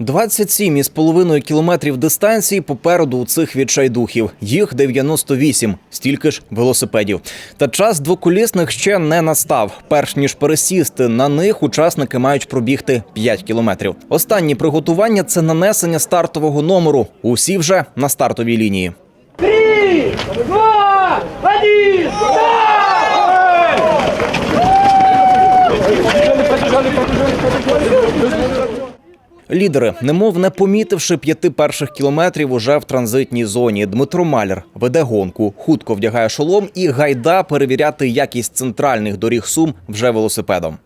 27,5 кілометрів дистанції попереду у цих відчайдухів. Їх 98, стільки ж велосипедів. Та час двоколісних ще не настав. Перш ніж пересісти на них, учасники мають пробігти 5 кілометрів. Останні приготування це нанесення стартового номеру. Усі вже на стартовій лінії. Три, два, один, Лідери, немов не помітивши п'яти перших кілометрів, уже в транзитній зоні. Дмитро Маляр веде гонку, хутко вдягає шолом і гайда перевіряти якість центральних доріг Сум вже велосипедом.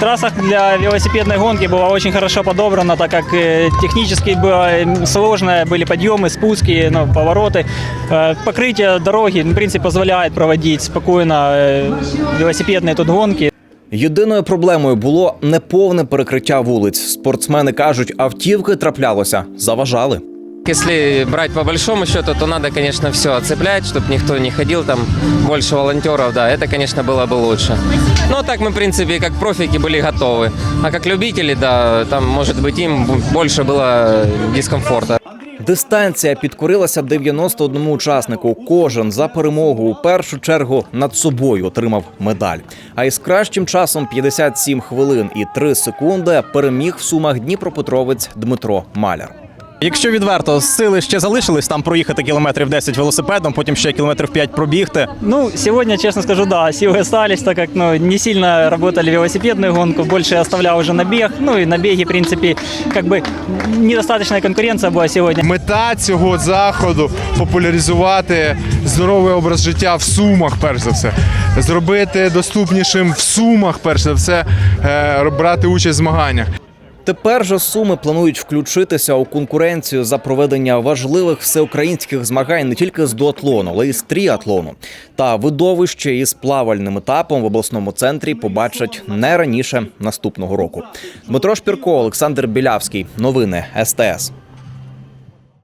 Трасса для велосипедной гонки была очень хорошо подобрана, так как э, технически было м, сложно, были подъемы, спуски, ну, повороты. Э, Покрытие дороги, в принципе, позволяет проводить спокойно э, велосипедные тут гонки. Єдиною проблемою було неповне перекриття вулиць. Спортсмени кажуть, автівки траплялося, заважали. Если брать по большому счету, то надо, конечно, все оцеплять, чтобы никто не ходил там, больше волонтеров, да, это, конечно, было бы лучше. Но так мы, в принципе, как профики были готовы. А как любители, да, там, может быть, им больше было дискомфорта. Дистанція підкорилася 91 учаснику. Кожен за перемогу у першу чергу над собою отримав медаль. А із кращим часом 57 хвилин і 3 секунди переміг в сумах Дніпропетровець Дмитро Маляр. Якщо відверто, сили ще залишились там проїхати кілометрів 10 велосипедом, потім ще кілометрів 5 пробігти. Ну, сегодня, честно скажу, да, силы остались, так как ну, не сильно работали велосипедную гонку, больше оставлял уже на бег. Ну и на беге, в принципе, как бы недостаточная конкуренция была сегодня. Мета цього заходу популяризувати здоровий образ життя в сумах, перш за все, зробити доступнішим в сумах, перш за все, е, брати участь в змаганнях. Тепер же суми планують включитися у конкуренцію за проведення важливих всеукраїнських змагань не тільки з дуатлону, але й з тріатлону. Та видовище із плавальним етапом в обласному центрі побачать не раніше наступного року. Дмитро Шпірко, Олександр Білявський. Новини СТС.